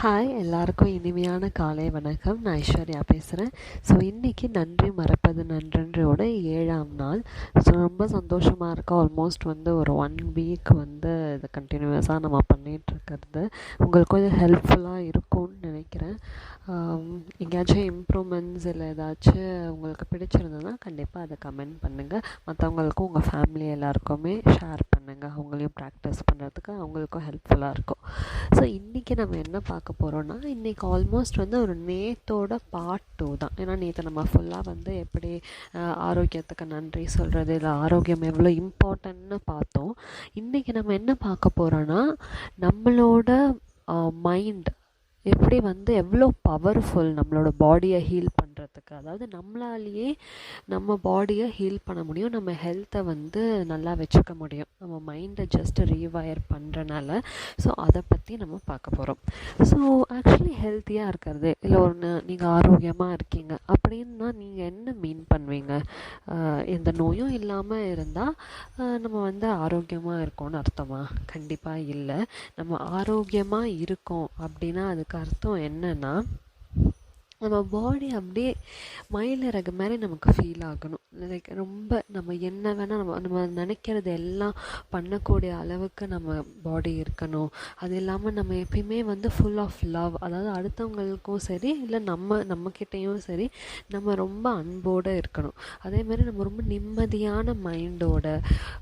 Hi எல்லாருக்கும் இனிமையான காலை வணக்கம். நான் ஐஸ்வர்யா பேசுகிறேன் ஸோ இன்றைக்கி நன்றி மறப்பது நன்றன்றோட ஏழாம் நாள். ஸோ ரொம்ப சந்தோஷமாக இருக்க. ஆல்மோஸ்ட் வந்து ஒரு ஒன் வீக் வந்து இதை கண்டினியூஸாக நம்ம பண்ணிகிட்ருக்கிறது உங்களுக்கு கொஞ்சம் ஹெல்ப்ஃபுல்லாக இருக்கும்னு நினைக்கிறேன். எங்கேயாச்சும் இம்ப்ரூவ்மெண்ட்ஸ் இல்லை ஏதாச்சும் உங்களுக்கு பிடிச்சிருந்ததுன்னா கண்டிப்பாக அதை கமெண்ட் பண்ணுங்கள் மற்றவங்களுக்கும் உங்கள் ஃபேமிலி எல்லாருக்குமே ஷேர் பண்ணுங்கள் அவங்களையும் ப்ராக்டிஸ் பண்ணுறதுக்கு அவங்களுக்கும் ஹெல்ப்ஃபுல்லாக இருக்கும். ஸோ இன்றைக்கி நம்ம என்ன பார்க்க போகிறோன்னா இன்றைக்கி ஆல்மோஸ்ட் வந்து ஒரு நேத்தோட பார்ட் டூ தான். ஏன்னா நேற்று நம்ம ஃபுல்லாக வந்து எப்படி ஆரோக்கியத்துக்கு நன்றி சொல்கிறது இல்லை ஆரோக்கியம் எவ்வளோ இம்பார்ட்டன்ட்னு பார்த்தோம். இன்றைக்கி நம்ம என்ன பார்க்க போகிறோன்னா நம்மளோட மைண்ட் எப்படி வந்து எவ்வளோ பவர்ஃபுல் நம்மளோட பாடியை ஹீல் பண்ண பண்ணுறதுக்கு அதாவது நம்மளாலேயே நம்ம பாடியை ஹீல் பண்ண முடியும். நம்ம ஹெல்த்தை வந்து நல்லா வச்சுக்க முடியும். நம்ம மைண்டை ஜஸ்ட் ரீவயர் பண்ணுறனால ஸோ அதை பற்றி நம்ம பார்க்க போகிறோம் ஸோ ஆக்சுவலி ஹெல்த்தியாக இருக்கிறது. இல்லை ஒன்று நீங்கள் ஆரோக்கியமாக இருக்கீங்க அப்படின்னா நீங்கள் என்ன மீன் பண்ணுவீங்க? எந்த நோயும் இல்லாமல் இருந்தால் நம்ம வந்து ஆரோக்கியமாக இருக்கோம்னு அர்த்தமா? கண்டிப்பாக இல்லை. நம்ம ஆரோக்கியமாக இருக்கோம் அப்படின்னா அதுக்கு அர்த்தம் என்னன்னா நம்ம பாடி அப்படியே மயிலிறகு மாதிரி நமக்கு ஃபீல் ஆகணும். லைக் ரொம்ப நம்ம என்ன வேணால் நம்ம நம்ம நினைக்கிறது எல்லாம் பண்ணக்கூடிய அளவுக்கு நம்ம பாடி இருக்கணும். அது இல்லாமல் நம்ம எப்பயுமே வந்து ஃபுல் ஆஃப் லவ் அதாவது அடுத்தவங்களுக்கும் சரி இல்லை நம்ம நம்மக்கிட்டேயும் சரி நம்ம ரொம்ப அன்போடு இருக்கணும். அதே மாதிரி நம்ம ரொம்ப நிம்மதியான மைண்டோட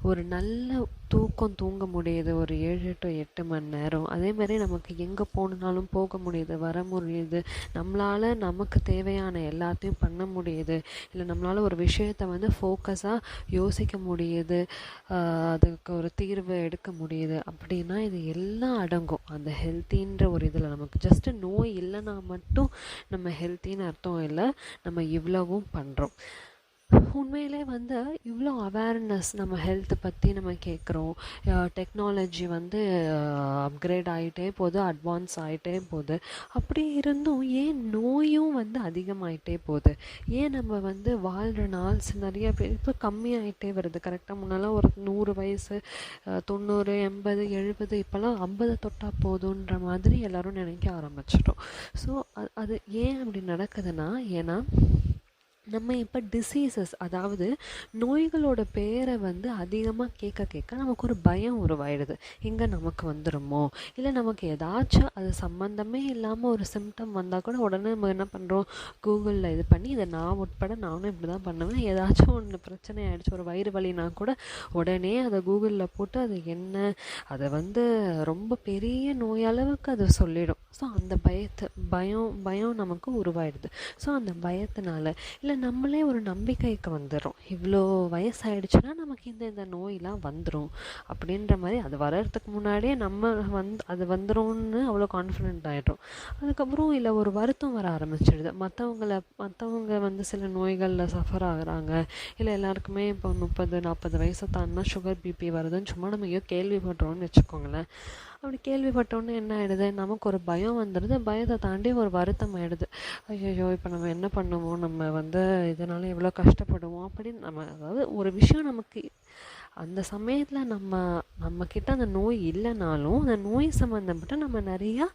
ஒரு நல்ல தூக்கம் தூங்க முடியுது. ஒரு ஏழு டு எட்டு மணி நேரம். அதே மாதிரி நமக்கு எங்கே போகணுனாலும் போக முடியுது. வர முடியுது. நம்மளால் நமக்கு தேவையான எல்லாத்தையும் பண்ண முடியுது. இல்லை நம்மளால் ஒரு விஷயத்தை வந்து ஃபோக்கஸாக யோசிக்க முடியுது. அதுக்கு ஒரு தீர்வு எடுக்க முடியுது. அப்படின்னா இது எல்லாம் அடங்கும். அந்த ஹெல்த்தின்ற ஒரு இதில் நமக்கு. ஜஸ்ட்டு நோய் இல்லைன்னா மட்டும் நம்ம ஹெல்த்தின்னு அர்த்தம் இல்லை. நம்ம இவ்வளவும் பண்ணுறோம் உண்மையிலே வந்து இவ்வளோ அவேர்னஸ் நம்ம ஹெல்த்தை பற்றி நம்ம கேட்குறோம் டெக்னாலஜி வந்து அப்கிரேட் ஆகிட்டே போகுது அட்வான்ஸ் ஆகிட்டே போகுது. அப்படி இருந்தும் ஏன் நோயும் வந்து அதிகமாகிட்டே போகுது? ஏன் நம்ம வந்து வாழ்கிற நாள்ஸ் நிறைய பேர் இப்போ கம்மியாகிட்டே வருது. கரெக்டாக முன்னெல்லாம் ஒரு நூறு வயசு தொண்ணூறு எண்பது எழுபது இப்போல்லாம் ஐம்பது தொட்டா போதுன்ற மாதிரி எல்லாரும் நினைக்க ஆரம்பிச்சிட்டோம். ஸோ அது ஏன் அப்படி நடக்குதுன்னா ஏன்னா நம்ம இப்போ டிசீசஸ் அதாவது நோய்களோட பேரை வந்து அதிகமாக கேட்க கேட்க நமக்கு ஒரு பயம் உருவாயிடுது. எங்கே நமக்கு வந்துடுமோ இல்லை நமக்கு ஏதாச்சும் அது சம்மந்தமே இல்லாமல் ஒரு சிம்டம் வந்தால் கூட உடனே நம்ம என்ன பண்ணுறோம் கூகுளில் இது பண்ணி இதை நான் உட்பட நானும் இப்படி தான் பண்ணுவேன். ஏதாச்சும் ஒன்று பிரச்சனை ஆகிடுச்சு ஒரு வயிறு வலினா கூட உடனே அதை கூகுளில் போட்டு அது என்ன? அதை வந்து ரொம்ப பெரிய நோயளவுக்கு அது சொல்லிடும். ஸோ அந்த பயத்தை பயம் பயம் நமக்கு உருவாயிடுது. ஸோ அந்த பயத்தினால இல்லை நம்மளே ஒரு நம்பிக்கைக்கு வந்துடும் இவ்வளோ வயசாயிடுச்சுன்னா நமக்கு இந்த இந்த நோயெலாம் வந்துடும் அப்படின்ற மாதிரி அது வர்றதுக்கு முன்னாடியே நம்ம வந்து அது வந்துடும்னு அவ்வளோ கான்ஃபிடென்ட் ஆகிடும் அதுக்கப்புறம் இல்லை ஒரு வருத்தம் வர ஆரம்பிச்சிடுது. மற்றவங்கள மற்றவங்க வந்து சில நோய்களில் சஃபர் ஆகுறாங்க. இல்லை எல்லாருக்குமே இப்போ முப்பது நாற்பது வயசை தாண்டினா சுகர் பிபி வருதுன்னு சும்மா நம்ம ஐயோ கேள்விப்படுறோம்னு வச்சுக்கோங்களேன். அப்படி கேள்விப்பட்டோன்னே என்ன ஆகிடுது நமக்கு ஒரு பயம் வந்துடுது. பயத்தை தாண்டி ஒரு வருத்தம் ஆகிடுது ஐயோ இப்போ நம்ம என்ன பண்ணுவோம்? நம்ம வந்து இதனால் எவ்வளோ கஷ்டப்படுவோம்? அப்படின்னு நம்ம அதாவது ஒரு விஷயம் நமக்கு அந்த சமயத்தில் நம்ம நம்மக்கிட்ட அந்த நோய் இல்லைனாலும் அந்த நோய் சம்மந்தப்பட்ட நம்ம நிறையா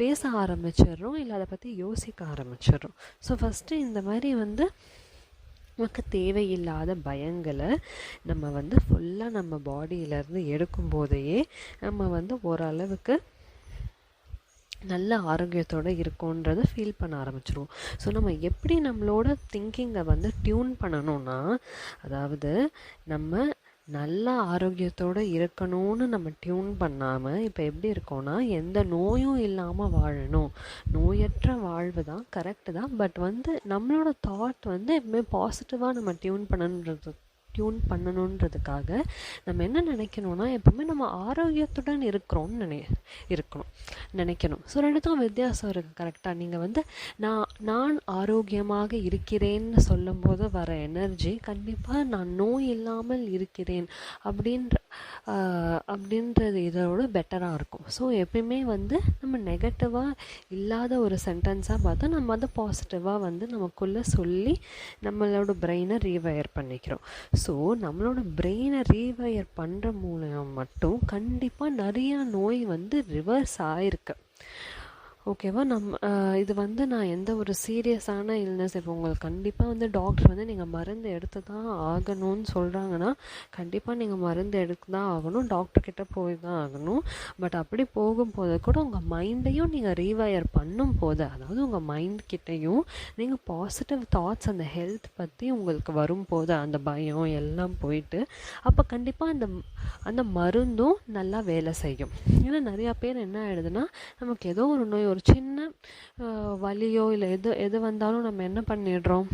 பேச ஆரம்பிச்சிடுறோம். இல்லை அதை பற்றி யோசிக்க ஆரம்பிச்சிடுறோம். ஸோ ஃபஸ்ட்டு இந்த மாதிரி வந்து நமக்கு தேவையில்லாத பயங்களை நம்ம வந்து ஃபுல்லாக நம்ம பாடியிலேருந்து எடுக்கும் போதையே நம்ம வந்து ஓரளவுக்கு நல்ல ஆரோக்கியத்தோடு இருக்கோன்றதை ஃபீல் பண்ண ஆரம்பிச்சிருவோம். ஸோ நம்ம எப்படி நம்மளோட திங்கிங்கை வந்து டியூன் பண்ணணும்னா அதாவது நம்ம நல்ல ஆரோக்கியத்தோடு இருக்கணும்னு நம்ம டியூன் பண்ணாமல் இப்போ எப்படி இருக்கோம்னா எந்த நோயும் இல்லாமல் வாழணும். நோயற்ற வாழ்வு தான் கரெக்டு தான். பட் வந்து நம்மளோட தாட் வந்து எப்பவுமே பாசிட்டிவாக நம்ம டியூன் பண்ணணுன்றது டியூன் பண்ணணுன்றதுக்காக நம்ம என்ன நினைக்கணும்னா எப்பவுமே நம்ம ஆரோக்கியத்துடன் இருக்கிறோம்னு நினை இருக்கணும் நினைக்கணும். ஸோ ரெண்டுத்துக்கும் வித்தியாசம் இருக்குது கரெக்டாக நீங்கள் வந்து நான் நான் ஆரோக்கியமாக இருக்கிறேன்னு சொல்லும்போது வர எனர்ஜி கண்டிப்பாக நான் நோய் இல்லாமல் இருக்கிறேன். அப்படின்ற அப்படின்றது இதோட பெட்டராக இருக்கும். ஸோ எப்பயுமே வந்து நம்ம நெகட்டிவாக இல்லாத ஒரு சென்டென்ஸாக பார்த்தா நம்ம அதை பாசிட்டிவாக வந்து நமக்குள்ளே சொல்லி நம்மளோட பிரெயினை ரீவயர் பண்ணிக்கிறோம். ஸோ நம்மளோட பிரெயினை ரீவயர் பண்ணுற மூலம் மட்டும் கண்டிப்பாக நிறையா நோய் வந்து ரிவர்ஸ் ஆகிருக்கு ஓகேவா? நம்ம இது வந்து நான் எந்த ஒரு சீரியஸான இல்னஸ் இப்போ உங்களுக்கு கண்டிப்பாக வந்து டாக்டர் வந்து நீங்கள் மருந்து எடுத்து தான் ஆகணும்னு சொல்கிறாங்கன்னா கண்டிப்பாக நீங்கள் மருந்து எடுத்து தான் ஆகணும். டாக்டர்கிட்ட போய் தான் ஆகணும். பட் அப்படி போகும்போது கூட உங்கள் மைண்டையும் நீங்கள் ரீவயர் பண்ணும் போது அதாவது உங்கள் மைண்ட் கிட்டேயும் நீங்கள் பாசிட்டிவ் தாட்ஸ் அந்த ஹெல்த் பற்றி உங்களுக்கு வரும்போது அந்த பயம் எல்லாம் போயிட்டு அப்போ கண்டிப்பாக அந்த அந்த மருந்தும் நல்லா வேலை செய்யும். ஏன்னா நிறையா பேர் என்ன ஆகிடுதுன்னா நமக்கு ஏதோ ஒரு நோய் ஒரு சின்ன வலியோ இல்லை எது எது வந்தாலும் நம்ம என்ன பண்ணிடுறோம்?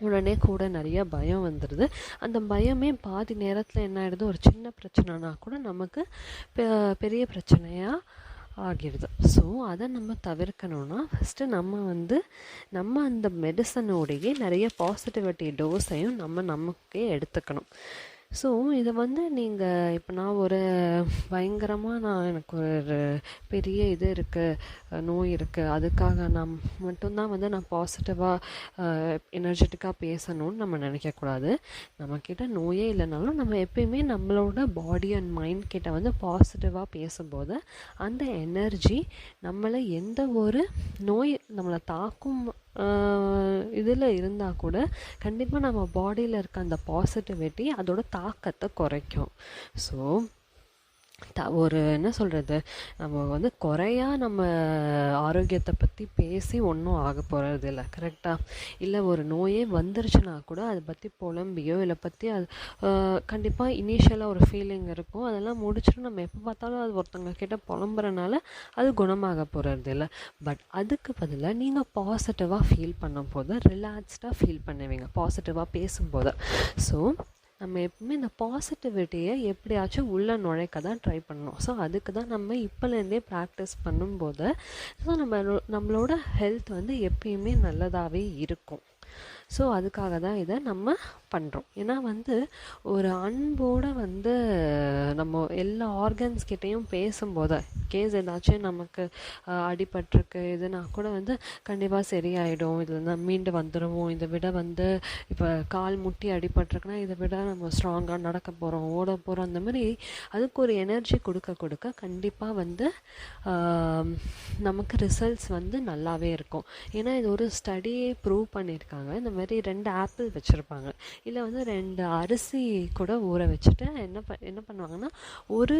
உடனே கூட நிறைய பயம் வந்துடுது அந்த பயமே பாதி நேரத்தில் என்ன ஆகிடுது ஒரு சின்ன பிரச்சனைனா கூட நமக்கு பெ- பெரிய பிரச்சனையாக ஆகிடுது. ஸோ அதை நம்ம தவிர்க்கணும்னா ஃபஸ்ட்டு நம்ம வந்து நம்ம அந்த மெடிசனோடையே நிறைய பாசிட்டிவிட்டி டோஸையும் நம்ம நமக்கே எடுத்துக்கணும். ஸோ இதை வந்து நீங்கள் இப்போ நான் ஒரு பயங்கரமாக நான் எனக்கு ஒரு பெரிய இது இருக்குது நோய் இருக்குது அதுக்காக நான் மட்டும்தான் வந்து நான் பாசிட்டிவாக எனர்ஜெட்டிக்காக பேசணும்னு நம்ம நினைக்கக்கூடாது. நம்மக்கிட்ட நோயே இல்லைனாலும் நம்ம எப்பயுமே நம்மளோட பாடி அண்ட் மைண்ட் கிட்ட வந்து பாசிட்டிவாக பேசும்போது அந்த எனர்ஜி நம்மளை எந்த ஒரு நோய் நம்மளை தாக்கும் இதில் இருந்தால் கூட கண்டிப்பாக நம்ம பாடியில் இருக்க அந்த பாசிட்டிவிட்டி அதோட தாக்கத்தை குறைக்கும். ஸோ த ஒரு என்ன சொல்கிறது நம்ம வந்து குறையா நம்ம ஆரோக்கியத்தை பற்றி பேசி ஒன்றும் ஆக போகிறது இல்லை கரெக்டாக இல்லை ஒரு நோயே வந்துருச்சுன்னா கூட அதை பற்றி புலம்பியோ இல்லை பற்றி அது கண்டிப்பாக இனிஷியலாக ஒரு ஃபீலிங் இருக்கும். அதெல்லாம் முடிச்சுட்டு நம்ம எப்போ பார்த்தாலும் அது ஒருத்தவங்க கிட்ட புலம்புறனால அது குணமாக போகிறது இல்லை பட் அதுக்கு பதிலாக நீங்கள் பாசிட்டிவாக ஃபீல் பண்ணும்போது ரிலாக்ஸ்டாக ஃபீல் பண்ணுவீங்க பாசிட்டிவாக பேசும்போது. ஸோ நம்ம எப்பவுமே இந்த பாசிட்டிவிட்டியை எப்படியாச்சும் உள்ளே நுழைக்க தான் ட்ரை பண்ணணும். ஸோ அதுக்கு தான் நம்ம இப்போலேருந்தே ப்ராக்டிஸ் பண்ணும்போது ஸோ நம்ம நம்மளோட ஹெல்த் வந்து எப்பயுமே நல்லதாகவே இருக்கும். ஸோ அதுக்காக தான் இதை நம்ம பண்ணுறோம் ஏன்னா வந்து ஒரு அன்போடு வந்து நம்ம எல்லா ஆர்கன்ஸ் கிட்டேயும் பேசும்போது கேஸ் ஏதாச்சும் நமக்கு அடிபட்டிருக்கு இதுனா கூட வந்து கண்டிப்பாக சரியாயிடும். இதில் தான் மீண்டு வந்துடுவோம் இதை விட வந்து இப்போ கால் முட்டி அடிபட்டிருக்குன்னா இதை விட நம்ம ஸ்ட்ராங்காக நடக்க போகிறோம் ஓட போகிறோம் அந்த மாதிரி அதுக்கு ஒரு எனர்ஜி கொடுக்க கொடுக்க கண்டிப்பாக வந்து நமக்கு ரிசல்ட்ஸ் வந்து நல்லாவே இருக்கும். ஏன்னா இது ஒரு ஸ்டடியே ப்ரூவ் பண்ணியிருக்காங்க. இந்த மாதிரி ரெண்டு ஆப்பிள் வச்சுருப்பாங்க. இல்லை வந்து ரெண்டு அரிசி கூட ஊற வச்சுட்டு என்ன ப என்ன பண்ணுவாங்கன்னா ஒரு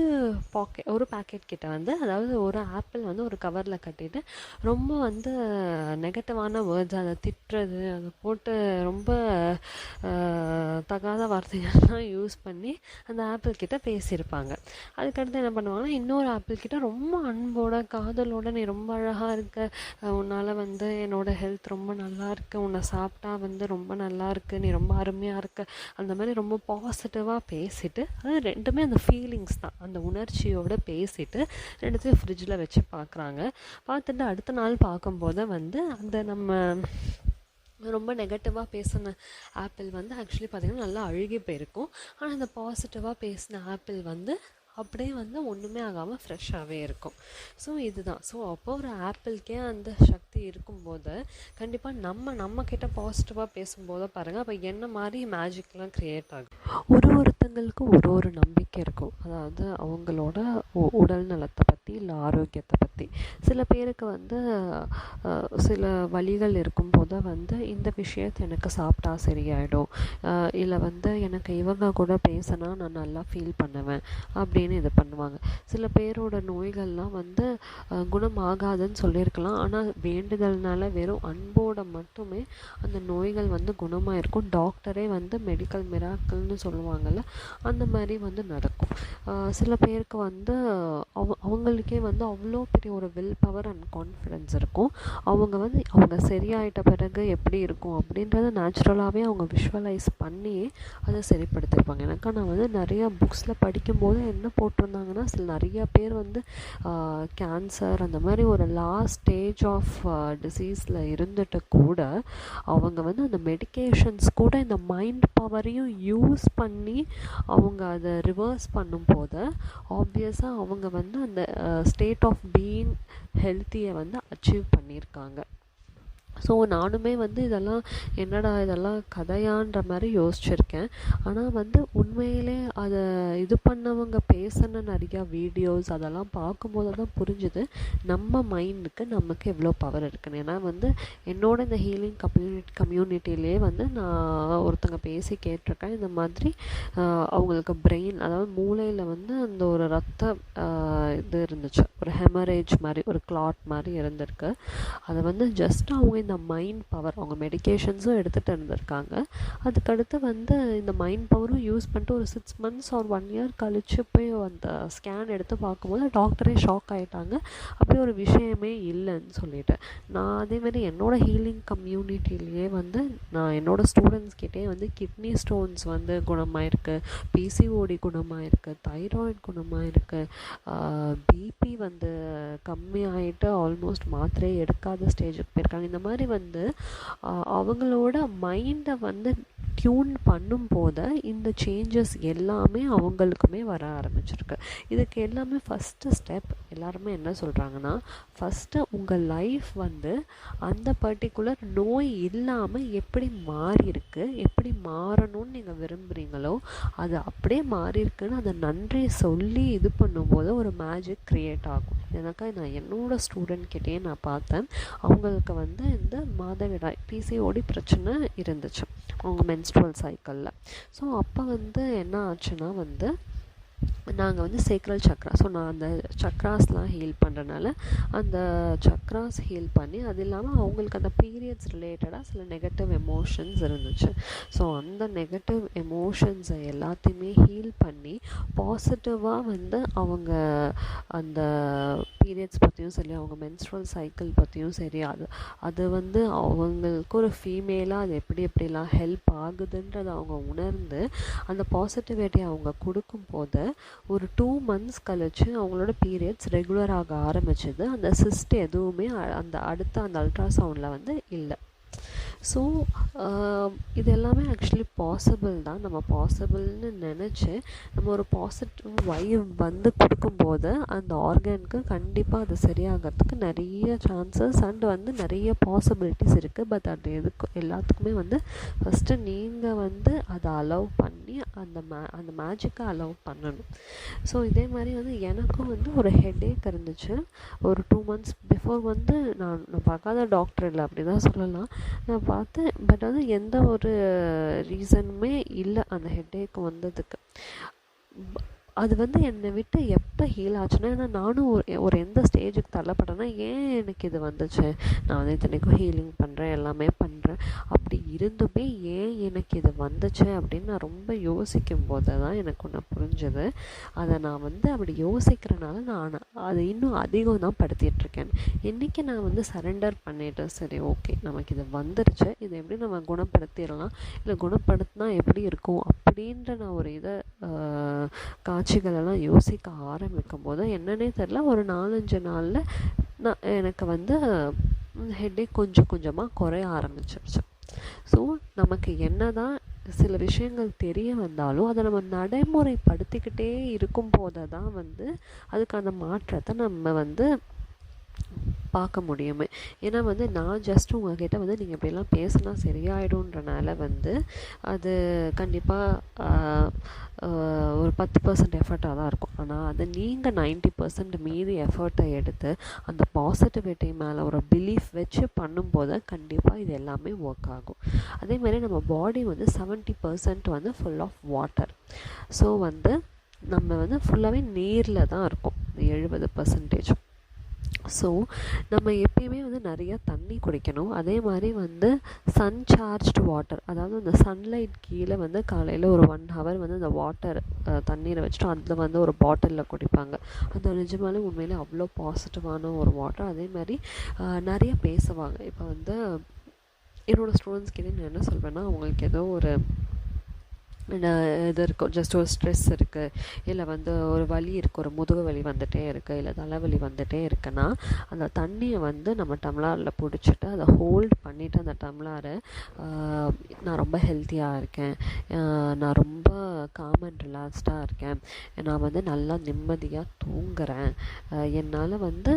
பாக்கெட் ஒரு பாக்கெட் கிட்ட வந்து அதாவது ஒரு ஆப்பிள் வந்து ஒரு கவரில் கட்டிட்டு ரொம்ப வந்து நெகட்டிவான வேர்ட்ஸ் அதை திட்டுறது அதை போட்டு ரொம்ப தகாத வார்த்தைகள்லாம் யூஸ் பண்ணி அந்த ஆப்பிள் கிட்ட பேசியிருப்பாங்க. அதுக்கடுத்து என்ன பண்ணுவாங்கன்னா இன்னொரு ஆப்பிள் கிட்ட ரொம்ப அன்போட காதலோட நீ ரொம்ப அழகாக இருக்க. உன்னால் வந்து என்னோட ஹெல்த் ரொம்ப நல்லா இருக்கு. உன்னை சாப்பிட்டா வந்து வந்து ரொம்ப நல்லா இருக்கு நீ ரொம்ப அருமையாக இருக்க. அந்த மாதிரி ரொம்ப பாசிட்டிவாக பேசிட்டு அது ரெண்டுமே அந்த ஃபீலிங்ஸ் தான். அந்த உணர்ச்சியோட பேசிட்டு ரெண்டுத்தையும் ஃப்ரிட்ஜில் வச்சு பார்க்குறாங்க பார்த்துட்டு அடுத்த நாள் பார்க்கும்போது வந்து அந்த நம்ம ரொம்ப நெகட்டிவாக பேசின ஆப்பிள் வந்து ஆக்சுவலி பார்த்திங்கன்னா நல்லா அழுகி போயிருக்கும். ஆனால் அந்த பாசிட்டிவாக பேசின ஆப்பிள் வந்து அப்படியே வந்து ஒன்றுமே ஆகாமல் ஃப்ரெஷ்ஷாகவே இருக்கும். ஸோ இதுதான். ஸோ அப்போ ஒரு ஆப்பிள்க்கே அந்த சக்தி இருக்கும்போது கண்டிப்பாக நம்ம நம்மக்கிட்ட பாசிட்டிவாக பேசும்போது பாருங்கள் அப்போ என்ன மாதிரி மேஜிக்லாம் க்ரியேட் ஆகும்? ஒரு ஒருத்தங்களுக்கு ஒரு ஒரு நம்பிக்கை இருக்கும். அதாவது அவங்களோட உ- உடல் நலத்தை பற்றி இல்லை ஆரோக்கியத்தை பற்றி சில பேருக்கு வந்து சில வழிகள் இருக்கும்போது வந்து இந்த விஷயத்தை எனக்கு சாப்பிட்டா சரியாயிடும். இல்லை வந்து எனக்கு இவங்க கூட பேசினா நான் நல்லா ஃபீல் பண்ணுவேன் அப்படின்னு இதை பண்ணுவாங்க. சில பேரோட நோய்கள்லாம் வந்து குணமாகாதுன்னு சொல்லியிருக்கலாம். ஆனால் வேண்டுதல்னால வெறும் அன்போட மட்டுமே அந்த நோய்கள் வந்து குணமாக இருக்கும் டாக்டரே வந்து மெடிக்கல் மிராக்கல்னு சொல்லுவாங்கள்ல அந்த மாதிரி வந்து நடக்கும். சில பேருக்கு வந்து அவ அவங்களுக்கே வந்து அவ்வளோ பெரிய ஒரு வில் பவர் அண்ட் கான்ஃபிடென்ஸ் இருக்கும். அவங்க வந்து அவங்க சரியாயிட்ட பிறகு எப்படி இருக்கும் அப்படின்றத நேச்சுரலாகவே அவங்க விஷுவலைஸ் பண்ணி அதை சரிப்படுத்திருப்பாங்க. எனக்கு நான் வந்து நிறைய புக்ஸில் படிக்கும்போது என்ன போட்டிருந்தாங்கன்னா சில நிறைய பேர் வந்து கேன்சர் அந்த மாதிரி ஒரு லாஸ்ட் ஸ்டேஜ் ஆஃப் டிசீஸில் இருந்துட்டு கூட அவங்க வந்து அந்த மெடிக்கேஷன்ஸ் கூட இந்த மைண்ட் பவரையும் யூஸ் பண்ணி அவங்க அதை ரிவர்ஸ் பண்ணும்போது ஆப்வியஸாக அவங்க வந்து அந்த ஸ்டேட் ஆஃப் பீயிங் ஹெல்த்தியை வந்து அச்சீவ் பண்ணியிருக்காங்க. ஸோ நானுமே வந்து இதெல்லாம் என்னடா இதெல்லாம் கதையான்ற மாதிரி யோசிச்சிருக்கேன். ஆனால் வந்து உண்மையிலே அதை இது பண்ணவங்க பேசின நிறையா வீடியோஸ் அதெல்லாம் பார்க்கும்போது தான் புரிஞ்சுது நம்ம மைண்டுக்கு நமக்கு எவ்வளோ பவர் இருக்குன்னு. ஏன்னா வந்து என்னோட இந்த ஹீலிங் கம்யூனிட் கம்யூனிட்டிலே வந்து நான் ஒருத்தங்க பேசி கேட்டிருக்கேன். இந்த மாதிரி அவங்களுக்கு பிரெயின் அதாவது மூளையில் வந்து அந்த ஒரு ரத்த இது இருந்துச்சு. ஒரு ஹெமரேஜ் மாதிரி ஒரு கிளாட் மாதிரி இருந்திருக்கு. அதை வந்து ஜஸ்ட் அவங்க இந்த மைண்ட் பவர் அவங்க மெடிக்கேஷன்ஸும் எடுத்துகிட்டு இருந்திருக்காங்க அதுக்கடுத்து வந்து இந்த மைண்ட் பவரும் யூஸ் பண்ணிட்டு ஒரு சிக்ஸ் மந்த்ஸ் ஒரு ஒன் இயர் கழித்து போய் அந்த ஸ்கேன் எடுத்து பார்க்கும்போது டாக்டரே ஷாக் ஆகிட்டாங்க அப்படி ஒரு விஷயமே இல்லைன்னு சொல்லிட்டு. நான் அதேமாதிரி என்னோடய ஹீலிங் கம்யூனிட்டிலேயே வந்து நான் என்னோடய ஸ்டூடெண்ட்ஸ்கிட்டே வந்து கிட்னி ஸ்டோன்ஸ் வந்து குணமாயிருக்கு. பிசிஓடி குணமாயிருக்கு. தைராய்டு குணமாயிருக்கு. பிபி வந்து கம்மியாயிட்டு ஆல்மோஸ்ட் மாத்திரையே எடுக்காத ஸ்டேஜுக்கு போயிருக்காங்க. இந்த மாதிரி வந்து அவங்களோட மைண்டை வந்து டியூன் பண்ணும் போது இந்த சேஞ்சஸ் எல்லாமே அவங்களுக்குமே வர ஆரம்பிச்சிருக்கு. இதுக்கு எல்லாமே ஃபஸ்ட்டு ஸ்டெப் எல்லாருமே என்ன சொல்கிறாங்கன்னா ஃபஸ்ட்டு உங்கள் லைஃப் வந்து அந்த பர்டிகுலர் நோய் இல்லாமல் எப்படி மாறியிருக்கு எப்படி மாறணும்னு நீங்கள் விரும்புகிறீங்களோ அது அப்படியே மாறியிருக்குன்னு அதை நன்றி சொல்லி இது பண்ணும்போது ஒரு மேஜிக் க்ரியேட் ஆகும். எனக்கா நான் என்னோடய ஸ்டூடெண்ட் கிட்டேயே நான் பார்த்தேன். அவங்களுக்கு வந்து இந்த வந்து மாதவிடாய் பிசிஓடி பிரச்சனை இருந்துச்சு. அவங்க மென்ஸ்ட்ரல் சைக்கிளில் ஸோ அப்போ வந்து என்ன ஆச்சுன்னா வந்து நாங்கள் வந்து சேக்ரல் சக்ரா ஸோ நான் அந்த சக்ராஸ்லாம் ஹீல் பண்ணுறனால அந்த சக்ராஸ் ஹீல் பண்ணி அது இல்லாமல் அவங்களுக்கு அந்த பீரியட்ஸ் ரிலேட்டடாக சில நெகட்டிவ் எமோஷன்ஸ் இருந்துச்சு. ஸோ அந்த நெகட்டிவ் எமோஷன்ஸை எல்லாத்தையுமே ஹீல் பண்ணி பாசிட்டிவாக வந்து அவங்க அந்த பீரியட்ஸ் பற்றியும் சரி அவங்க மென்ஸ்ட்ரல் சைக்கிள் பற்றியும் சரி அது அது வந்து அவங்களுக்கு ஒரு ஃபீமேலாக அது எப்படி எப்படிலாம் ஹெல்ப் ஆகுதுன்றதை அவங்க உணர்ந்து அந்த பாசிட்டிவிட்டி அவங்க கொடுக்கும்போது ஒரு டூ மந்த்ஸ் கழிச்சு அவங்களோட பீரியட்ஸ் ரெகுலர் ஆக ஆரம்பிச்சது. அந்த சிஸ்ட் எதுவுமே அந்த அடுத்த அந்த அல்ட்ராசவுண்டில் வந்து இல்லை. ஸோ இது எல்லாமே ஆக்சுவலி பாசிபிள் தான். நம்ம பாசிபிள்னு நினச்சி நம்ம ஒரு பாசிட்டிவ் வைவ் வந்து கொடுக்கும்போது அந்த ஆர்கானுக்கு கண்டிப்பாக அது சரியாகிறதுக்கு நிறைய சான்சஸ் அண்ட் வந்து நிறைய பாசிபிலிட்டிஸ் இருக்குது பட் அது எதுக்கு எல்லாத்துக்குமே வந்து ஃபஸ்ட்டு நீங்கள் வந்து அதை அலோவ் பண்ணி அந்த மே அந்த மேஜிக்கை அலோவ் பண்ணணும். ஸோ இதே மாதிரி வந்து எனக்கும் வந்து ஒரு ஹெட்டேக் இருந்துச்சு. ஒரு டூ மந்த்ஸ் பிஃபோர் வந்து நான் நான் பார்க்காத டாக்டர் இல்லை அப்படி தான் சொல்லலாம். நான் பார்த்தேன். பட் வந்து எந்த ஒரு ரீசனுமே இல்லை அந்த ஹெட்டேக் வந்ததுக்கு. அது வந்து என்னை விட்டு எப்போ ஹீல் ஆச்சுன்னா ஏன்னா நானும் ஒரு ஒரு எந்த ஸ்டேஜுக்கு தள்ளப்பட்டேன்னா ஏன் எனக்கு இது வந்துச்சு? நான் வந்து இத்தனைக்கும் ஹீலிங் பண்ணுறேன் எல்லாமே பண்ணுறேன் அப்படி இருந்துமே ஏன் எனக்கு இது வந்துச்சு அப்படின்னு நான் ரொம்ப யோசிக்கும் போது தான் எனக்கு ஒன்று புரிஞ்சது. அதை நான் வந்து அப்படி யோசிக்கிறனால நான் அதை இன்னும் அதிகம் தான் படுத்திகிட்ருக்கேன் இன்றைக்கி நான் வந்து சரண்டர் பண்ணிட்டேன் சரி ஓகே நமக்கு இது வந்துருச்சு. இதை எப்படி நம்ம குணப்படுத்திடலாம்? இல்லை குணப்படுத்தினா எப்படி இருக்கும்? அப்படின்ற நான் ஒரு இதை காட்சிகளெல்லாம் யோசிக்க ஆரம்பிக்கும் போது என்னன்னே தெரில ஒரு நாலஞ்சு நாளில் நான் எனக்கு வந்து ஹெட்டேக் கொஞ்சம் கொஞ்சமாக குறைய ஆரம்பிச்சிருச்சு. ஸோ நமக்கு என்ன தான் சில விஷயங்கள் தெரிய வந்தாலும் அதை நம்ம நடைமுறைப்படுத்திக்கிட்டே இருக்கும் போது தான் வந்து அதுக்கான மாற்றத்தை நம்ம வந்து பார்க்க முடியுமே. ஏன்னா வந்து நான் ஜஸ்ட் உங்ககிட்ட வந்து நீங்கள் இப்படிலாம் பேசுனா சரியாயிடும்ன்றனால வந்து அது கண்டிப்பாக ஒரு பத்து பர்சன்ட் எஃபர்ட்டாக தான் இருக்கும். ஆனால் அது நீங்கள் நைன்ட்டி பர்சன்ட் மீதி எஃபர்ட்டை எடுத்து அந்த பாசிட்டிவிட்டி மேலே ஒரு பிலீஃப் வச்சு பண்ணும்போது கண்டிப்பாக இது எல்லாமே ஒர்க் ஆகும். அதேமாதிரி நம்ம பாடி வந்து செவன்ட்டி பர்சன்ட் வந்து ஃபுல் ஆஃப் வாட்டர் ஸோ வந்து நம்ம வந்து ஃபுல்லாகவே நீரில் தான் இருக்கும். எழுபது பர்சன்டேஜ் ஸோ நம்ம எப்பயுமே வந்து நிறையா தண்ணி குடிக்கணும். அதே மாதிரி வந்து சன் சார்ஜ்டு வாட்டர் அதாவது அந்த சன்லைட் கீழே வந்து காலையில் ஒரு ஒன் ஹவர் வந்து அந்த வாட்டர் தண்ணீரை வச்சுட்டு அதில் வந்து ஒரு பாட்டிலில் குடிப்பாங்க. அந்த நிஜமாலே உண்மையிலே அவ்வளோ பாசிட்டிவான ஒரு வாட்டர் அதே மாதிரி நிறைய பேசுவாங்க. இப்போ வந்து என்னோடய ஸ்டூடெண்ட்ஸ் கிட்டே நான் என்ன சொல்வேன்னா அவங்களுக்கு ஏதோ ஒரு இது இருக்கும் ஜஸ்ட் ஒரு ஸ்ட்ரெஸ் இருக்குது இல்லை வந்து ஒரு வலி இருக்குது ஒரு முதுகு வலி வந்துகிட்டே இருக்குது இல்லை தலைவலி வந்துகிட்டே இருக்குன்னா அந்த தண்ணியை வந்து நம்ம டம்ளாரில் பிடிச்சிட்டு அதை ஹோல்ட் பண்ணிவிட்டு அந்த டம்ளாரை நான் ரொம்ப ஹெல்த்தியாக இருக்கேன். நான் ரொம்ப காம் அண்ட் ரிலாக்ஸ்டாக இருக்கேன். நான் வந்து நல்லா நிம்மதியாக தூங்குறேன். என்னால் வந்து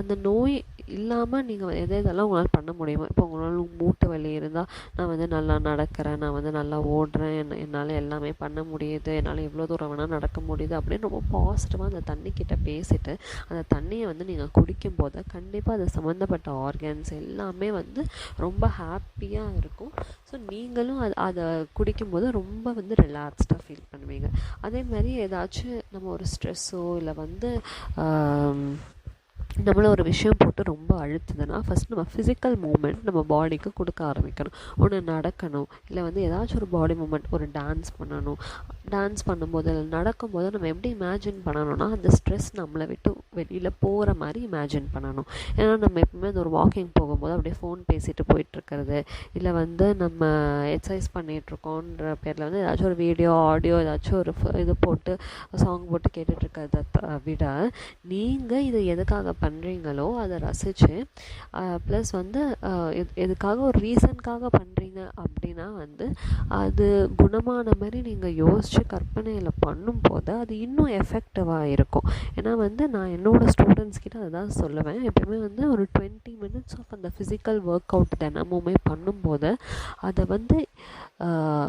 அந்த நோய் இல்லாமல் நீங்கள் எதை இதெல்லாம் உங்களால் பண்ண முடியுமோ இப்போ உங்களால் மூட்டு வலி இருந்தால் நான் வந்து நல்லா நடக்கிறேன் நான் வந்து நல்லா ஓடுறேன் என்னால் எல்லாமே பண்ண முடியுது என்னால் எவ்வளோ தூரம் வேணால் நடக்க முடியுது அப்படின்னு ரொம்ப பாசிட்டிவாக அந்த தண்ணிக்கிட்ட பேசிட்டு அந்த தண்ணியை வந்து நீங்கள் குடிக்கும்போது கண்டிப்பாக அது சம்மந்தப்பட்ட ஆர்கன்ஸ் எல்லாமே வந்து ரொம்ப ஹாப்பியாக இருக்கும். ஸோ நீங்களும் அது அதை குடிக்கும்போது ரொம்ப வந்து ரிலாக்ஸ்டாக ஃபீல் பண்ணுவீங்க. அதே மாதிரி ஏதாச்சும் நம்ம ஒரு ஸ்ட்ரெஸ்ஸோ இல்லை வந்து நம்மளை ஒரு விஷயம் போட்டு ரொம்ப அழுத்துதுன்னா ஃபஸ்ட் நம்ம ஃபிசிக்கல் மூமெண்ட் நம்ம பாடிக்கு கொடுக்க ஆரம்பிக்கணும். ஒன்று நடக்கணும் இல்லை வந்து ஏதாச்சும் ஒரு பாடி மூமெண்ட் ஒரு டான்ஸ் பண்ணணும். டான்ஸ் பண்ணும்போது இல்லை நடக்கும்போது நம்ம எப்படி இமேஜின் பண்ணணும்னா அந்த ஸ்ட்ரெஸ் நம்மளை விட்டு வெளியில் போகிற மாதிரி இமேஜின் பண்ணணும். ஏன்னா நம்ம எப்பவுமே அந்த ஒரு வாக்கிங் போகும்போது அப்படியே ஃபோன் பேசிட்டு போயிட்டுருக்கிறது. இல்லை வந்து நம்ம எக்ஸசைஸ் பண்ணிகிட்ருக்கோன்ற பேரில் வந்து ஏதாச்சும் ஒரு வீடியோ ஆடியோ ஏதாச்சும் ஒரு இது போட்டு சாங் போட்டு கேட்டுட்ருக்கிறத விட நீங்கள் இது எதுக்காக பண்ணுறீங்களோ அதை ரசித்து ப்ளஸ் வந்து எதுக்காக ஒரு ரீசனுக்காக பண்ணுறீங்க அப்படின்னா வந்து அது குணமான மாதிரி நீங்கள் யோசித்து கற்பனையில் பண்ணும்போது அது இன்னும் எஃபெக்டிவாக இருக்கும். ஏன்னா வந்து நான் என்னோடய ஸ்டூடெண்ட்ஸ் கிட்ட அதுதான் சொல்லுவேன். எப்பயுமே வந்து ஒரு டுவெண்ட்டி மினிட்ஸ் ஆஃப் அந்த ஃபிசிக்கல் ஒர்க் அவுட் தினமுமே பண்ணும்போது அதை வந்து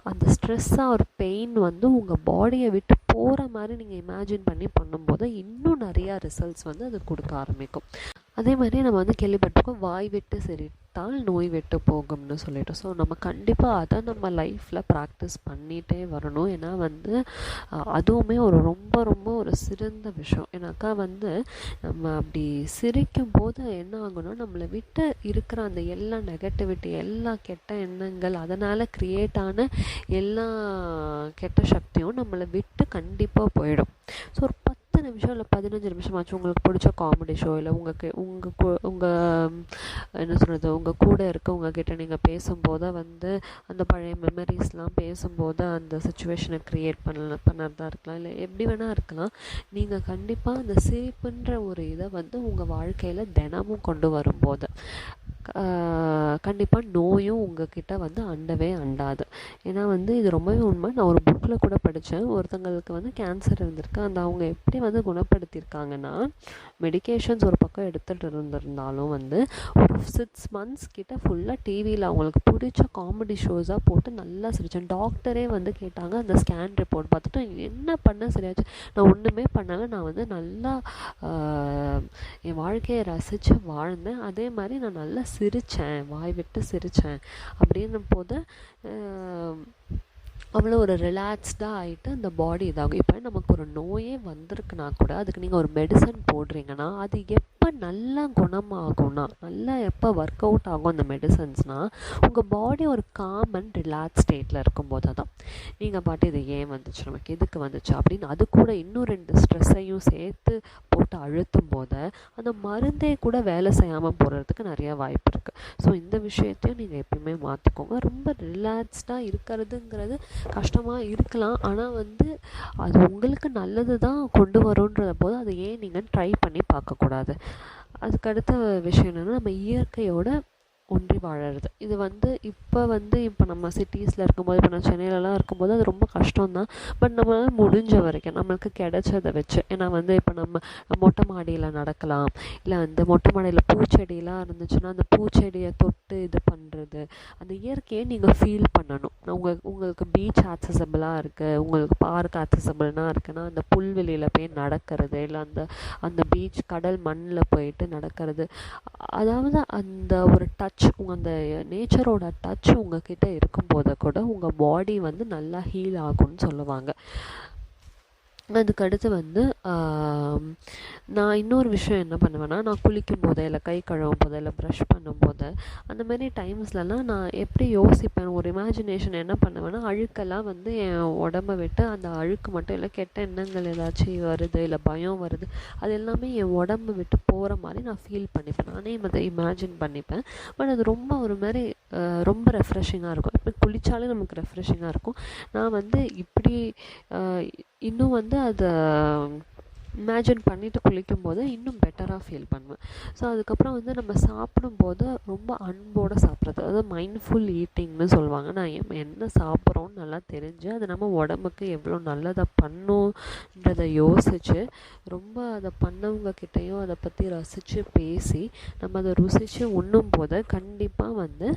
அந்த ஸ்ட்ரெஸ்ஸாக ஒரு பெயின் வந்து உங்கள் பாடியை விட்டு போகிற மாதிரி நீங்கள் இமேஜின் பண்ணி பண்ணும்போது இன்னும் நிறையா ரிசல்ட்ஸ் வந்து அது கொடுக்க ஆரம்பிக்கும். அதே மாதிரி நம்ம வந்து கேள்விப்பட்டிருக்கோம் வாய் விட்டு சிரித்தால் நோய் விட்டு போகும்னு சொல்லிட்டு. ஸோ நம்ம கண்டிப்பாக அதை நம்ம லைஃப்பில் ப்ராக்டிஸ் பண்ணிகிட்டே வரணும். ஏன்னா வந்து அதுவுமே ஒரு ரொம்ப ரொம்ப ஒரு சிறந்த விஷயம். ஏன்னாக்கா வந்து நம்ம அப்படி சிரிக்கும் போது என்ன ஆகும்னா நம்மளை விட்டு இருக்கிற அந்த எல்லா நெகட்டிவிட்டி எல்லா கெட்ட எண்ணங்கள் அதனால் க்ரியேட் ஆன எல்லா கெட்ட சக்தியும் நம்மளை விட்டு கண்டிப்பாக போயிடும். ஸோ ஒரு பத்து நிமிஷம் இல்லை பதினஞ்சு நிமிஷமாச்சும் உங்களுக்கு பிடிச்ச காமெடி ஷோ இல்லை உங்களுக்கு உங்கள் உங்கள் என்ன சொல்கிறது உங்கள் கூட இருக்க உங்ககிட்ட நீங்கள் பேசும்போது வந்து அந்த பழைய மெமரிஸ்லாம் பேசும்போது அந்த சுச்சுவேஷனை க்ரியேட் பண்ண பண்ணுறதா இருக்கலாம். இல்லை எப்படி வேணால் இருக்கலாம். நீங்கள் கண்டிப்பாக அந்த சிரிப்புன்ற ஒரு இதை வந்து உங்கள் வாழ்க்கையில் தினமும் கொண்டு வரும்போது கண்டிப்பாக நோயும் உங்ககிட்ட வந்து அண்டவே அண்டாது. ஏன்னா வந்து இது ரொம்பவே உண்மை. நான் ஒரு புக்கில் கூட படித்தேன் ஒருத்தங்களுக்கு வந்து கேன்சர் இருந்திருக்கு. அந்த அவங்க எப்படி வந்து குணப்படுத்தியிருக்காங்கன்னா மெடிகேஷன்ஸ் ஒரு பக்கம் எடுத்துகிட்டு இருந்திருந்தாலும் வந்து ஒரு சிக்ஸ் மந்த்ஸ் கிட்ட ஃபுல்லாக டிவியில் அவங்களுக்கு பிடிச்ச காமெடி ஷோஸாக போட்டு நல்லா சிரித்தேன் டாக்டரே வந்து கேட்டாங்க அந்த ஸ்கேன் ரிப்போர்ட் பார்த்துட்டு என்ன பண்ண சரியாச்சு? நான் ஒன்றுமே பண்ணலை. நான் வந்து நல்லா என் வாழ்க்கையை ரசித்து வாழ்ந்தேன். அதே மாதிரி நான் நல்லா சிரித்தேன் வாய் விட்டு சிரித்தேன் அப்படின்னும் போது அவ்வளோ ஒரு ரிலாக்ஸ்டாக ஆகிட்டு அந்த பாடி இதாகும். இப்போ நமக்கு ஒரு நோயே வந்திருக்குனா கூட அதுக்கு நீங்கள் ஒரு மெடிசன் போடுறீங்கன்னா அது எப்போ நல்லா குணமாகும்னா நல்லா எப்போ ஒர்க் அவுட் ஆகும் அந்த மெடிசன்ஸ்னால் உங்கள் பாடி ஒரு காம் அண்ட் ரிலாக்ஸ் ஸ்டேட்டில் இருக்கும்போது தான் நீங்கள் பாட்டு இது ஏன் வந்துச்சு நமக்கு எதுக்கு வந்துச்சு அப்படின்னு அது கூட இன்னும் ரெண்டு ஸ்ட்ரெஸ்ஸையும் சேர்த்து போட்டு அழுத்தும் போது அந்த மருந்தே கூட வேலை செய்யாமல் போகிறதுக்கு நிறையா வாய்ப்பு இருக்குது ஸோ இந்த விஷயத்தையும் நீங்கள் எப்பயுமே மாற்றிக்கோங்க ரொம்ப ரிலாக்ஸ்டாக இருக்கிறதுங்கிறது கஷ்டமாக இருக்கலாம். ஆனால் வந்து அது உங்களுக்கு நல்லது தான் கொண்டு வரும்ன்ற போது அதை ஏன் நீங்கள் ட்ரை பண்ணி பார்க்கக்கூடாது? அதுக்கடுத்த விஷயம் என்னென்னா நம்ம இயற்கையோட ஒன்றி வாழறது. இது வந்து இப்போ வந்து இப்போ நம்ம சிட்டிஸில் இருக்கும்போது இப்போ நான் சென்னையிலலாம் இருக்கும்போது அது ரொம்ப கஷ்டம்தான். பட் நம்மளால் முடிஞ்ச வரைக்கும் நம்மளுக்கு கிடைச்சதை வச்சு ஏன்னா வந்து இப்போ நம்ம மொட்டை மாடியில் நடக்கலாம். இல்லை வந்து மொட்டை மாடியில் பூச்செடியெலாம் இருந்துச்சுன்னா அந்த பூச்செடியை தொட்டு இது பண்ணுறது அந்த இயற்கையை நீங்கள் ஃபீல் பண்ணணும். உங்கள் உங்களுக்கு பீச் ஆக்சசபிளாக இருக்குது உங்களுக்கு பார்க் ஆக்சசபிள்னா இருக்குன்னா அந்த புல்வெளியில் போய் நடக்கிறது இல்லை அந்த அந்த பீச் கடல் மண்ணில் போயிட்டு நடக்கிறது. அதாவது அந்த ஒரு டச் உங்கள் அந்த நேச்சரோட டச் உங்ககிட்ட இருக்கும்போது கூட உங்கள் பாடி வந்து நல்லா ஹீல் ஆகும்னு சொல்லுவாங்க. அதுக்கு அடுத்து வந்து நான் இன்னொரு விஷயம் என்ன பண்ணுவேன்னா நான் குளிக்கும் போது இல்லை கை கழுவும் போது இல்லை ப்ரஷ் பண்ணும்போது அந்த மாதிரி டைம்ஸ்லலாம் நான் எப்படி யோசிப்பேன்? ஒரு இமேஜினேஷன் என்ன பண்ணுவேன்னா அழுக்கெல்லாம் வந்து என் உடம்ப விட்டு அந்த அழுக்கு மட்டும் இல்லை கெட்ட எண்ணங்கள் ஏதாச்சும் வருது இல்லை பயம் வருது அது எல்லாமே என் உடம்பு விட்டு போகிற மாதிரி நான் ஃபீல் பண்ணிப்பேன். நானே அதை இமேஜின் பண்ணிப்பேன். பட் அது ரொம்ப ஒரு மாதிரி ரொம்ப ரெஃப்ரெஷிங்காக இருக்கும். இப்போ குளித்தாலே நமக்கு ரெஃப்ரெஷிங்காக இருக்கும். நான் வந்து இப்படி இன்னும் வந்து அதை இமேஜின் பண்ணிவிட்டு குளிக்கும் போது இன்னும் பெட்டராக ஃபீல் பண்ணுவேன். ஸோ அதுக்கப்புறம் வந்து நம்ம சாப்பிடும்போது ரொம்ப அன்போடு சாப்பிட்றது. அதாவது மைண்ட்ஃபுல் ஈட்டிங்னு சொல்லுவாங்க. நான் என்ன சாப்பிட்றோன்னு நல்லா தெரிஞ்சு அது நம்ம உடம்புக்கு எவ்வளோ நல்லதை பண்ணுன்றதை யோசித்து ரொம்ப அதை பண்ணவங்க கிட்டேயும் அதை பற்றி ரசித்து பேசி நம்ம அதை ருசித்து உண்ணும் போது கண்டிப்பாக வந்து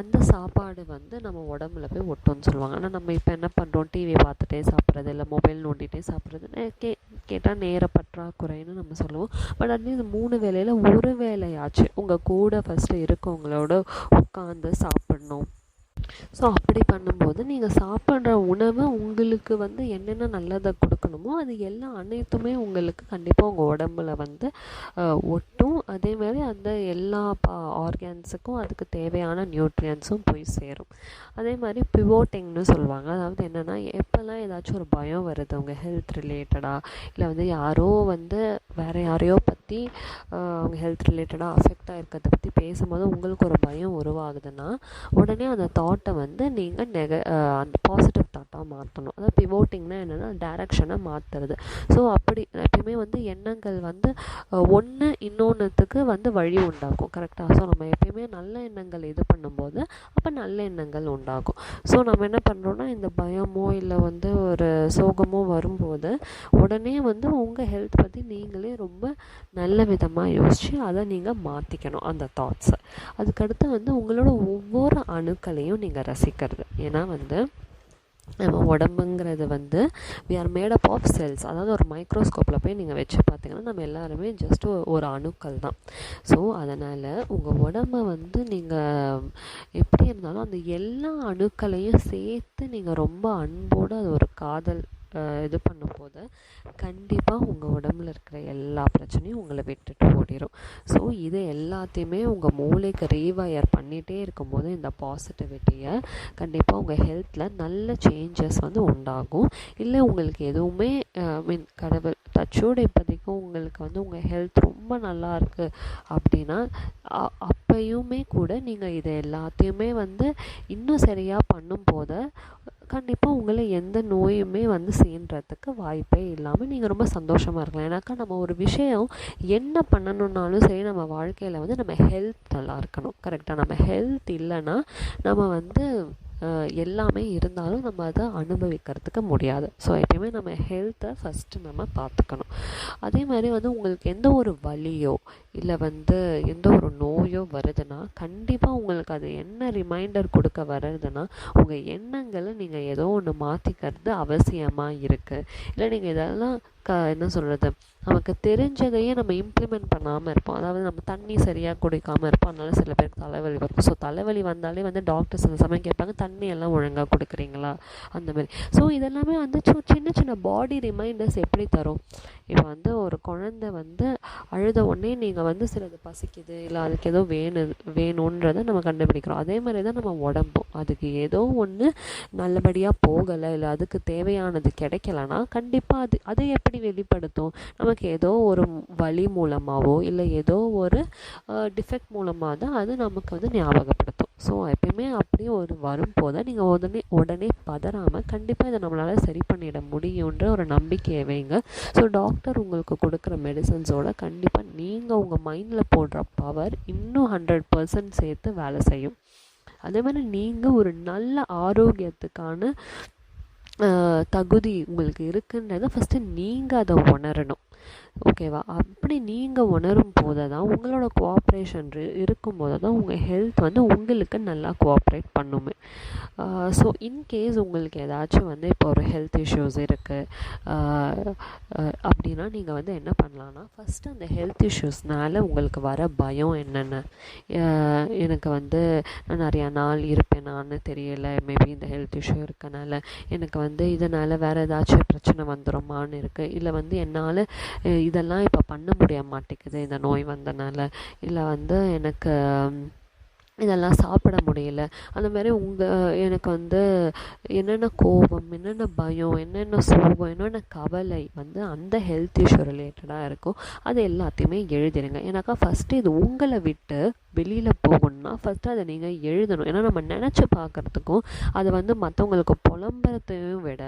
அந்த சாப்பாடு வந்து நம்ம உடம்புல போய் ஒட்டும்னு சொல்லுவாங்க. ஆனால் நம்ம இப்போ என்ன பண்ணுறோம் டிவி பார்த்துட்டே சாப்பிட்றது இல்லை மொபைல் நோண்டிகிட்டே சாப்பிட்றது கே கேட்டால் நேரம் பற்றாக்குறைன்னு நம்ம சொல்லுவோம். பட் அட்லீஸ்ட் மூணு வேலையில் ஒரு வேலையாச்சு உங்கள் கூட ஃபஸ்ட்டு இருக்கவங்களோட உட்காந்து சாப்பிட்ணும். ஸோ அப்படி பண்ணும்போது நீங்கள் சாப்பிட்ற உணவு உங்களுக்கு வந்து என்னென்ன நல்லதை கொடுக்கணுமோ அது எல்லாம் அனைத்துமே உங்களுக்கு கண்டிப்பாக உங்கள் உடம்புல வந்து ஒட்டும். அதேமாதிரி அந்த எல்லா பா ஆர்கான்ஸுக்கும் அதுக்கு தேவையான நியூட்ரியன்ஸும் போய் சேரும். அதே மாதிரி பிவோட்டிங்னு சொல்லுவாங்க. அதாவது என்னென்னா எப்போல்லாம் ஏதாச்சும் ஒரு பயம் வருது உங்கள் ஹெல்த் ரிலேட்டடாக இல்லை வந்து யாரோ வந்து வேறு யாரையோ பற்றி அவங்க ஹெல்த் ரிலேட்டடாக அஃபெக்ட் ஆகிருக்கிறத பற்றி பேசும்போது உங்களுக்கு ஒரு பயம் உருவாகுதுன்னா உடனே அந்த தாட் தாட்டை வந்து நீங்கள் நெக அந்த பாசிட்டிவ் தாட்டாக மாற்றணும் அதாவது பிவோட்டிங்னா என்னென்னா டேரக்ஷனை மாற்றுறது ஸோ அப்படி எப்பயுமே வந்து எண்ணங்கள் வந்து ஒன்று இன்னொன்றுத்துக்கு வந்து வழி உண்டாக்கும். கரெக்டாக ஸோ நம்ம எப்பயுமே நல்ல எண்ணங்கள் இது பண்ணும்போது அப்போ நல்ல எண்ணங்கள் உண்டாகும். ஸோ நம்ம என்ன பண்ணுறோன்னா இந்த பயமோ இல்லை வந்து ஒரு சோகமோ வரும்போது உடனே வந்து உங்கள் ஹெல்த் பற்றி நீங்களே ரொம்ப நல்ல விதமாக யோசித்து அதை நீங்கள் மாற்றிக்கணும் அந்த தாட்ஸை அதுக்கடுத்து வந்து உங்களோட ஒவ்வொரு அணுக்களையும் நீங்கள் நீங்கள் ரசிக்கிறது. ஏன்னா வந்து நம்ம உடம்புங்கிறது வந்து we are made up of cells அதாவது ஒரு மைக்ரோஸ்கோப்பில் போய் நீங்கள் வச்சு பார்த்தீங்கன்னா நம்ம எல்லாருமே ஜஸ்ட் ஒரு அணுக்கள் தான். ஸோ அதனால் உங்கள் உடம்ப வந்து நீங்கள் எப்படி இருந்தாலும் அந்த எல்லா அணுக்களையும் சேர்த்து நீங்கள் ரொம்ப அன்போடு அது ஒரு காதல் இது பண்ணும்போது கண்டிப்பாக உங்கள் உடம்புல இருக்கிற எல்லா பிரச்சனையும் உங்களை விட்டுட்டு ஓடிடும் ஸோ இது எல்லாத்தையுமே உங்கள் மூளைக்கு ரீவயர் பண்ணிகிட்டே இருக்கும்போது இந்த பாசிட்டிவிட்டியை கண்டிப்பாக உங்கள் ஹெல்த்தில் நல்ல சேஞ்சஸ் வந்து உண்டாகும். இல்லை உங்களுக்கு எதுவுமே மீன் கடவுள் டச்சோடு இப்போதைக்கும் உங்களுக்கு வந்து உங்கள் ஹெல்த் ரொம்ப நல்லா இருக்குது அப்படின்னா அப்பையுமே கூட நீங்கள் இதை எல்லாத்தையுமே வந்து இன்னும் சரியாக பண்ணும்போது கண்டிப்பாக உங்களை எந்த நோயுமே வந்து சேர்ன்றதுக்கு வாய்ப்பே இல்லாமல் நீங்கள் ரொம்ப சந்தோஷமாக இருக்கலாம். ஏன்னாக்கா நம்ம ஒரு விஷயம் என்ன பண்ணணுன்னாலும் சரி நம்ம வாழ்க்கையில் வந்து நம்ம ஹெல்த் நல்லா இருக்கணும். கரெக்டாக நம்ம ஹெல்த் இல்லைன்னா நம்ம வந்து எல்லாமே இருந்தாலும் நம்ம அதை அனுபவிக்கிறதுக்கு முடியாது. ஸோ எப்பயுமே நம்ம ஹெல்த்தை ஃபஸ்ட்டு நம்ம பார்த்துக்கணும். அதே மாதிரி வந்து உங்களுக்கு எந்த ஒரு வலியோ இல்லை வந்து எந்த ஒரு நோயோ வருதுன்னா கண்டிப்பாக உங்களுக்கு அது என்ன ரிமைண்டர் கொடுக்க வருதுன்னா உங்கள் எண்ணங்களை நீங்கள் ஏதோ ஒன்று மாற்றிக்கிறது அவசியமாக இருக்குது இல்லை நீங்கள் இதெல்லாம் க என்ன சொல்கிறது நமக்கு தெரிஞ்சதையே நம்ம இம்ப்ளிமெண்ட் பண்ணாமல் இருப்போம். அதாவது நம்ம தண்ணி சரியாக குடிக்காமல் இருப்போம். அதனால சில பேருக்கு தலைவலி வரும். ஸோ தலைவலி வந்தாலே வந்து டாக்டர்ஸ் சில சமயம் கேட்பாங்க தண்ணி எல்லாம் ஒழுங்காக கொடுக்குறீங்களா? அந்த மாதிரி. ஸோ இதெல்லாமே வந்து சின்ன சின்ன பாடி ரிமைண்டர்ஸ் எப்படி தரும்? இப்போ வந்து ஒரு குழந்தை வந்து அழுத உடனே நீங்கள் வந்து சிலது பசிக்குது இல்லை அதுக்கு ஏதோ வேணும் வேணுன்றதை நம்ம கண்டுபிடிக்கிறோம். அதே மாதிரி தான் நம்ம உடம்பும். அதுக்கு ஏதோ ஒன்று நல்லபடியாக போகலை இல்லை அதுக்கு தேவையானது கிடைக்கலன்னா கண்டிப்பாக அது அதை எப்படி வெளிப்படுத்தும்? நமக்கு ஏதோ ஒரு வழி மூலமாகவோ இல்லை ஏதோ ஒரு டிஃபெக்ட் மூலமாக தான் அது நமக்கு வந்து ஞாபகப்படுத்தும். ஸோ எப்பயுமே அப்படியே ஒரு வரும்போது நீங்கள் உடனே உடனே பதறாமல் கண்டிப்பாக இதை நம்மளால் சரி பண்ணிட முடியுன்ற ஒரு நம்பிக்கையை வைங்க. ஸோ டாக்டர் உங்களுக்கு கொடுக்குற மெடிசன்ஸோட கண்டிப்பாக நீங்கள் உங்கள் மைண்டில் போடுற பவர் இன்னும் ஹண்ட்ரட் பர்சன்ட் சேர்த்து வேலை செய்யும். அதே மாதிரி நீங்கள் ஒரு நல்ல ஆரோக்கியத்துக்கான தகுதி உங்களுக்கு இருக்குன்றத ஃபஸ்ட்டு நீங்கள் அதை உணரணும். ஓகேவா? அப்படி நீங்கள் உணரும் போது தான் உங்களோட கோஆப்ரேஷன் இருக்கும்போது தான் உங்கள் ஹெல்த் வந்து உங்களுக்கு நல்லா கோஆப்ரேட் பண்ணுமே. ஸோ இன்கேஸ் உங்களுக்கு ஏதாச்சும் வந்து இப்போ ஒரு ஹெல்த் இஷ்யூஸ் இருக்குது அப்படின்னா நீங்கள் வந்து என்ன பண்ணலான்னா ஃபஸ்ட்டு அந்த ஹெல்த் இஷ்யூஸ்னால உங்களுக்கு வர பயம் என்னென்ன? எனக்கு வந்து நான் நிறையா நாள் இருப்பேனான்னு தெரியலை மேபி இந்த ஹெல்த் இஷ்யூ இருக்கனால எனக்கு வந்து இதனால் வேறு ஏதாச்சும் பிரச்சனை வந்துடுமான்னு இருக்குது இல்லை வந்து என்னால் இதெல்லாம் இப்போ பண்ண முடிய மாட்டேங்குது இந்த நோய் வந்தனால. இல்லை வந்து எனக்கு இதெல்லாம் சாப்பிட முடியல. அந்த மாதிரி உங்கள் எனக்கு வந்து என்னென்ன கோபம் என்னென்ன பயம் என்னென்ன சோகம் என்னென்ன கவலை வந்து அந்த ஹெல்த் இஷ்யூ ரிலேட்டடாக இருக்கும். அது எல்லாத்தையுமே எழுதிடுங்க ஏன்னாக்கா ஃபஸ்ட்டு இது உங்களை விட்டு வெளியில் போகணும்னா ஃபஸ்ட்டு அதை நீங்கள் எழுதணும். ஏன்னா நம்ம நினச்சி பார்க்குறதுக்கும் அதை வந்து மற்றவங்களுக்கு புலம்புறதையும் விட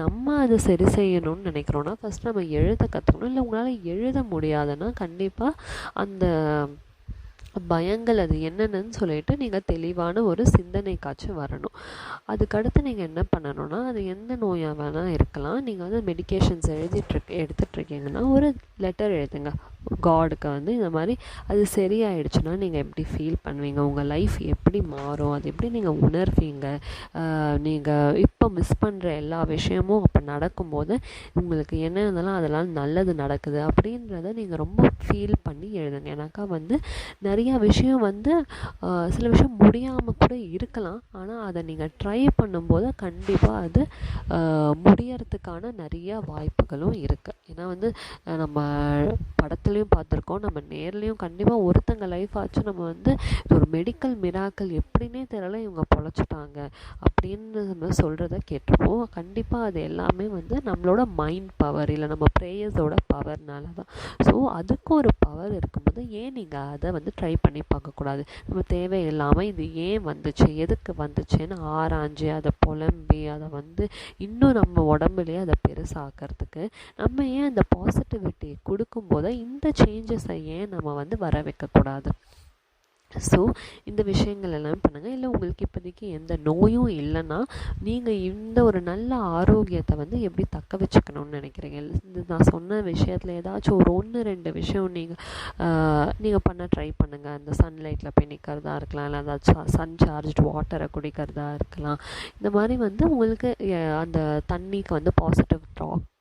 நம்ம அதை சரி செய்யணும்னு நினைக்கிறோன்னா ஃபஸ்ட் நம்ம எழுத கற்றுக்கணும் இல்லை உங்களால் எழுத முடியாதுன்னா கண்டிப்பாக அந்த பயங்கள் அது என்னென்னு சொல்லிட்டு நீங்கள் தெளிவான ஒரு சிந்தனைக்காச்சும் வரணும். அதுக்கடுத்து நீங்கள் என்ன பண்ணணும்னா அது எந்த நோயாக வேணால் இருக்கலாம். நீங்கள் வந்து மெடிக்கேஷன்ஸ் எழுதிட்டுருக்கு எடுத்துட்ருக்கீங்கன்னா ஒரு லெட்டர் எழுதுங்க. காடுக்கு வந்து இந்த மாதிரி அது சரியாயிடுச்சுன்னா நீங்கள் எப்படி ஃபீல் பண்ணுவீங்க? உங்கள் லைஃப் எப்படி மாறும்? அது எப்படி நீங்கள் உணர்வீங்க? நீங்கள் இப்போ மிஸ் பண்ணுற எல்லா விஷயமும் அப்போ நடக்கும்போது உங்களுக்கு என்ன இருந்தாலும் அதெல்லாம் நல்லது நடக்குது அப்படின்றத நீங்கள் ரொம்ப ஃபீல் பண்ணி எழுதுங்க. ஏன்னாக்கா வந்து நிறைய நிறையா விஷயம் வந்து சில விஷயம் முடியாமல் கூட இருக்கலாம். ஆனால் அதை நீங்கள் ட்ரை பண்ணும்போது கண்டிப்பாக அது முடியறதுக்கான நிறையா வாய்ப்புகளும் இருக்குது ஏன்னா வந்து நம்ம படத்துலையும் பார்த்துருக்கோம். நம்ம நேர்லேயும் கண்டிப்பாக ஒருத்தங்க லைஃப் ஆச்சு நம்ம வந்து இது ஒரு மெடிக்கல் மிராக்கள் எப்படின்னே தெரியல இவங்க பொழைச்சிட்டாங்க அப்படின்னு நம்ம சொல்கிறத கேட்டிருப்போம். கண்டிப்பாக அது எல்லாமே வந்து நம்மளோட மைண்ட் பவர் இல்லை நம்ம ப்ரேயர்ஸோட பவர்னால தான் ஸோ அதுக்கு ஒரு பவர் இருக்கும்போது ஏன் நீங்கள் அதை வந்து ட்ரை பண்ணி பார்க்கக்கூடாது. நம்ம தேவையில்லாமல் இது ஏன் வந்துச்சு? எதுக்கு வந்துச்சுன்னு ஆராய்ஞ்சு அதை புலம்பி அதை வந்து இன்னும் நம்ம உடம்புலேயே அதை பெருசாக்கிறதுக்கு நம்ம ஏன் அந்த பாசிட்டிவிட்டி கொடுக்கும்போது இந்த சேஞ்சஸை ஏன் நம்ம வந்து வர வைக்கக்கூடாது ஸோ இந்த விஷயங்கள் எல்லாம் பண்ணுங்கள் இல்லை உங்களுக்கு இப்போதைக்கு எந்த நோயும் இல்லைன்னா நீங்கள் இந்த ஒரு நல்ல ஆரோக்கியத்தை வந்து எப்படி தக்க வச்சுக்கணும்னு நினைக்கிறீங்க? இந்த நான் சொன்ன விஷயத்தில் ஏதாச்சும் ஒரு ஒன்று ரெண்டு விஷயம் நீங்கள் நீங்கள் பண்ண ட்ரை பண்ணுங்கள் அந்த சன்லைட்டில் போய் நிற்கிறதா இருக்கலாம். இல்லை ஏதாச்சும் சன் சார்ஜ்டு வாட்டரை குடிக்கிறதா இருக்கலாம். இந்த மாதிரி வந்து உங்களுக்கு அந்த தண்ணிக்கு வந்து பாசிட்டிவ்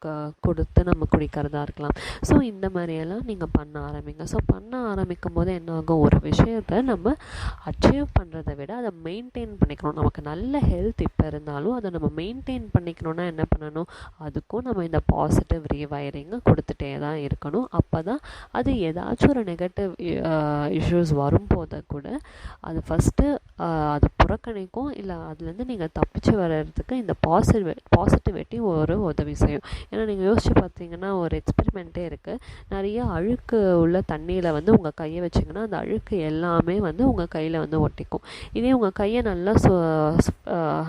க கொடுத்து நம்ம குடிக்கிறதா இருக்கலாம். ஸோ இந்த மாதிரியெல்லாம் நீங்கள் பண்ண ஆரம்பிங்க. ஸோ பண்ண ஆரம்பிக்கும் போது என்ன ஆகும்? ஒரு விஷயத்த நம்ம அச்சீவ் பண்ணுறதை விட அதை மெயின்டைன் பண்ணிக்கணும். நமக்கு நல்ல ஹெல்த் இப்போ இருந்தாலும் அதை நம்ம மெயின்டைன் பண்ணிக்கணும்னா என்ன பண்ணணும்? அதுக்கும் நம்ம இந்த பாசிட்டிவ் ரீவைரிங்கை கொடுத்துட்டே தான் இருக்கணும். அப்போ தான் அது ஏதாச்சும் ஒரு நெகட்டிவ் இஷ்யூஸ் வரும்போது கூட அது ஃபஸ்ட்டு அது புறக்கணிக்கும். இல்லை அதுலேருந்து நீங்கள் தப்பிச்சு வர்றதுக்கு இந்த பாசிட்டிவ் பாசிட்டிவிட்டி ஒரு உதவி செய்யும். ஏன்னா நீங்கள் யோசிச்சு பார்த்தீங்கன்னா ஒரு எக்ஸ்பெரிமெண்ட்டே இருக்குது நிறைய அழுக்கு உள்ள தண்ணியில் வந்து உங்கள் கையை வச்சிங்கன்னா அந்த அழுக்கு எல்லாமே வந்து உங்கள் கையில் வந்து ஒட்டிக்கும். இதே உங்கள் கையை நல்லா சு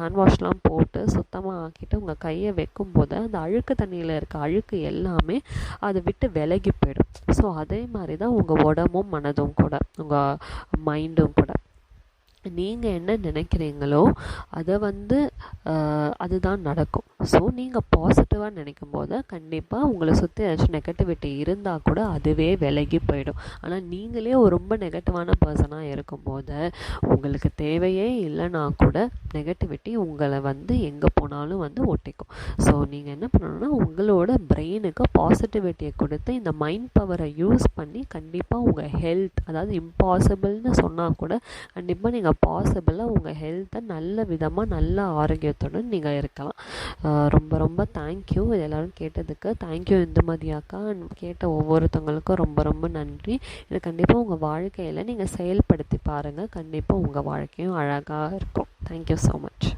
ஹேண்ட் வாஷ்லாம் போட்டு சுத்தமாக ஆக்கிட்டு உங்கள் கையை வைக்கும் போது அந்த அழுக்கு தண்ணியில் இருக்க அழுக்கு எல்லாமே அதை விட்டு விலகி போயிடும். ஸோ அதே மாதிரி தான் உங்கள் உடம்பும் மனதும் கூட உங்கள் மைண்டும் கூட. நீங்கள் என்ன நினைக்கிறீங்களோ அதை வந்து அதுதான் நடக்கும். ஸோ நீங்கள் பாசிட்டிவாக நினைக்கும் போது கண்டிப்பாக உங்களை சுற்றி ஏதாச்சும் நெகட்டிவிட்டி இருந்தால் கூட அதுவே விலகி போயிடும். ஆனால் நீங்களே ஒரு ரொம்ப நெகட்டிவான பர்சனாக இருக்கும்போது உங்களுக்கு தேவையே இல்லைனா கூட நெகட்டிவிட்டி உங்களை வந்து எங்கே போனாலும் வந்து ஒட்டிக்கும். ஸோ நீங்கள் என்ன பண்ணணும்னா உங்களோட பிரெயினுக்கு பாசிட்டிவிட்டியை கொடுத்து இந்த மைண்ட் பவரை யூஸ் பண்ணி கண்டிப்பாக உங்கள் ஹெல்த் அதாவது இம்பாசிபிள்னு சொன்னால் கூட கண்டிப்பாக நீங்கள் நீங்கள் பாசிபிளாக உங்கள் ஹெல்த்தை நல்ல விதமாக நல்ல ஆரோக்கியத்துடன் நீங்கள் இருக்கலாம். ரொம்ப ரொம்ப தேங்க்யூ இது எல்லோரும் கேட்டதுக்கு தேங்க்யூ இந்துமதி அக்கா. கேட்ட ஒவ்வொருத்தவங்களுக்கும் ரொம்ப ரொம்ப நன்றி. இது கண்டிப்பாக உங்கள் வாழ்க்கையில் நீங்கள் செயல்படுத்தி பாருங்கள் கண்டிப்பாக உங்கள் வாழ்க்கையும் அழகாக இருக்கும். Thank you so much